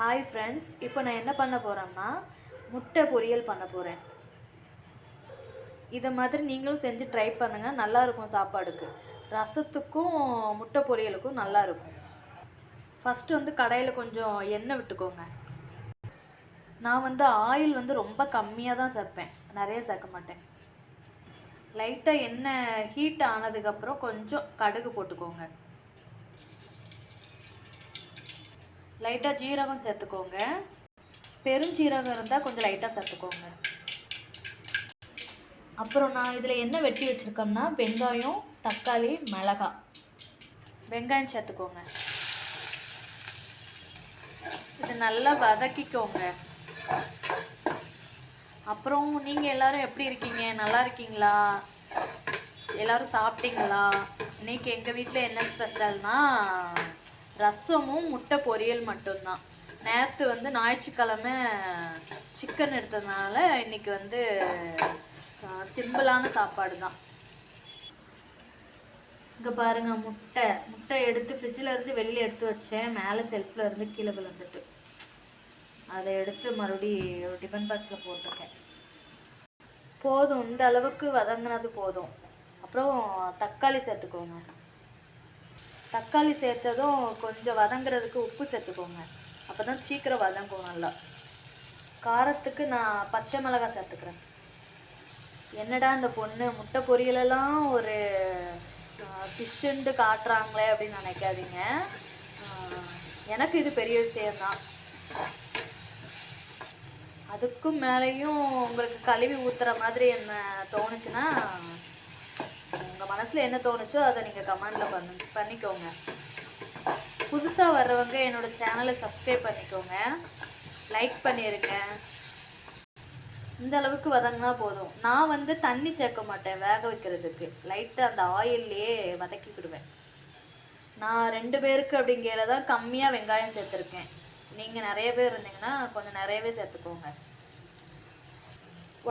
Hi friends இப்போ நான் என்ன பண்ண போகிறேன்னா முட்டை பொரியல் பண்ண போகிறேன் இதை மாதிரி நீங்களும் செஞ்சு ட்ரை பண்ணுங்கள் நல்லாயிருக்கும் சாப்பாடுக்கு. ரசத்துக்கும் முட்டை பொரியலுக்கும் நல்லா இருக்கும். ஃபஸ்ட்டு வந்து கடையில் கொஞ்சம் எண்ணெய் விட்டுக்கோங்க. நான் வந்து ஆயில் வந்து ரொம்ப கம்மியாக தான் சேர்ப்பேன். நிறைய சேர்க்க மாட்டேன். லைட்டாக எண்ணெய் ஹீட் ஆனதுக்கப்புறம் கொஞ்சம் கடுகு போட்டுக்கோங்க. லைட்டாக ஜீரகம் சேர்த்துக்கோங்க. பெருஞ்சீரகம் இருந்தால் கொஞ்சம் லைட்டாக சேர்த்துக்கோங்க. அப்புறம் நான் இதில் என்ன வெட்டி வச்சுருக்கோம்னா வெங்காயம் தக்காளி மிளகா. வெங்காயம் சேர்த்துக்கோங்க. இது நல்லா வதக்கிக்கோங்க. அப்புறம் நீங்கள் எல்லாரும் எப்படி இருக்கீங்க? நல்லா இருக்கீங்களா? எல்லோரும் சாப்பிட்டீங்களா? இன்றைக்கி எங்கள் வீட்டில் என்ன ஸ்பெஷல்னால் ரசமும் முட்டை பொரியல் மட்டும்தான். நேற்று வந்து ஞாயிற்றுக்கிழமை சிக்கன் எடுத்ததுனால இன்னைக்கு வந்து சிம்பிளான சாப்பாடு தான் இங்கே பாருங்கள் முட்டை. முட்டை எடுத்து ஃப்ரிட்ஜில் இருந்து வெளியே எடுத்து வச்சேன். மேலே செல்ஃபில் இருந்து கீழே விழுந்துட்டு. அதை எடுத்து மறுபடி டிஃபன் பாக்ஸில் போட்டிருக்கேன். போதும். இந்த அளவுக்கு வதங்கினது போதும். அப்புறம் தக்காளி சேர்த்துக்கோங்க. தக்காளி சேர்த்ததும் கொஞ்சம் வதங்குறதுக்கு உப்பு சேர்த்துக்கோங்க. அப்போ தான் சீக்கிரம் வதங்கும் நல்லா. காரத்துக்கு நான் பச்சை மிளகாய் சேர்த்துக்கிறேன். என்னடா இந்த பொண்ணு? முட்டை பொரியலெல்லாம் ஒரு ஃபிஷ்ஷுன்ட்டு காட்டுறாங்களே அப்படின்னு நினைக்காதீங்க. எனக்கு இது பெரிய விஷயம்தான். அதுக்கும் மேலேயும் உங்களுக்கு கழுவி ஊற்றுற மாதிரி என்ன தோணுச்சுன்னா உங்கள் மனசில் என்ன தோணுச்சோ அதை நீங்கள் கமெண்டில் பண்ணு பண்ணிக்கோங்க. புதுசாக வர்றவங்க என்னோடய சேனலை சப்ஸ்கிரைப் பண்ணிக்கோங்க. லைக் பண்ணிடுங்க இந்த அளவுக்கு வதங்கினா போதும். நான் வந்து தண்ணி சேர்க்க மாட்டேன் வேக வைக்கிறதுக்கு. லைட்டாக அந்த ஆயில்லையே வதக்கிக்கிடுவேன். நான் ரெண்டு பேருக்கு அப்படிங்கையில தான் கம்மியாக வெங்காயம் சேர்த்துருக்கேன். நீங்கள் நிறைய பேர் இருந்தீங்கன்னா கொஞ்சம் நிறையவே சேர்த்துக்கோங்க.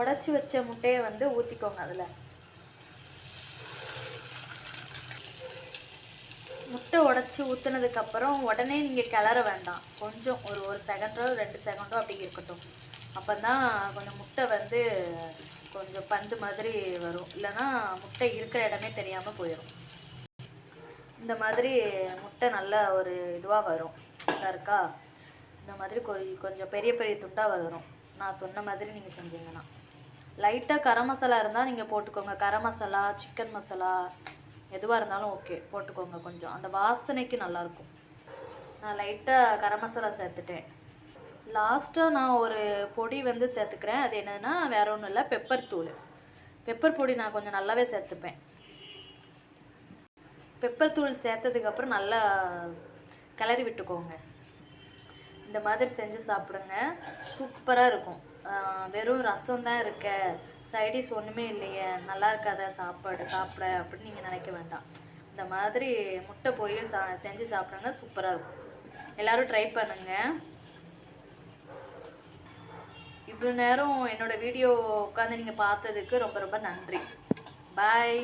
உடச்சி வச்ச முட்டையை வந்து ஊற்றிக்கோங்க அதில். உடச்சி ஊற்றுனதுக்கப்புறம் உடனே நீங்கள் கிளற வேண்டாம். கொஞ்சம் ஒரு ஒரு செகண்டோ ரெண்டு செகண்டோ அப்படி இருக்கட்டும். அப்போ தான் கொஞ்சம் முட்டை வந்து கொஞ்சம் பந்து மாதிரி வரும். இல்லைன்னா முட்டை இருக்கிற இடமே தெரியாமல் போயிடும் இந்த மாதிரி முட்டை நல்ல ஒரு இதுவாக வரும். இருக்கா? இந்த மாதிரி கொஞ்சம் பெரிய பெரிய துண்டாக வரும். நான் சொன்ன மாதிரி நீங்கள் செஞ்சீங்கன்னா. லைட்டாக கரம் மசாலா இருந்தால் நீங்கள் போட்டுக்கோங்க. கரம் மசாலா சிக்கன் மசாலா எதுவாக இருந்தாலும் ஓகே போட்டுக்கோங்க கொஞ்சம். அந்த வாசனைக்கு நல்லாயிருக்கும். நான் லைட்டாக கரம் மசாலா சேர்த்துட்டேன். லாஸ்ட்டாக நான் ஒரு பொடி வந்து சேர்த்துக்கிறேன். அது என்னென்னா வேற ஒன்றும் இல்லை பெப்பர் தூள். பெப்பர் பொடி நான் கொஞ்சம் நல்லாவே சேர்த்துப்பேன். பெப்பர் தூள் சேர்த்ததுக்கப்புறம் நல்லா கிளறி விட்டுக்கோங்க. இந்த மாதிரி செஞ்சு சாப்பிடுங்க. சூப்பராக இருக்கும். வெறும் ரசம் தான் இருக்க. சைடிஷ் ஒன்றுமே இல்லையே. நல்லா இருக்காத சாப்பாடு சாப்பிட அப்படின்னு நீங்கள் நினைக்க வேண்டாம். இந்த மாதிரி முட்டை பொரியல் சா செஞ்சு சாப்பிடுங்க சூப்பராக இருக்கும். எல்லோரும் ட்ரை பண்ணுங்கள் இவ்வளோ நேரம் என்னோடய வீடியோ உட்காந்து நீங்கள் பார்த்ததுக்கு ரொம்ப ரொம்ப நன்றி. பாய்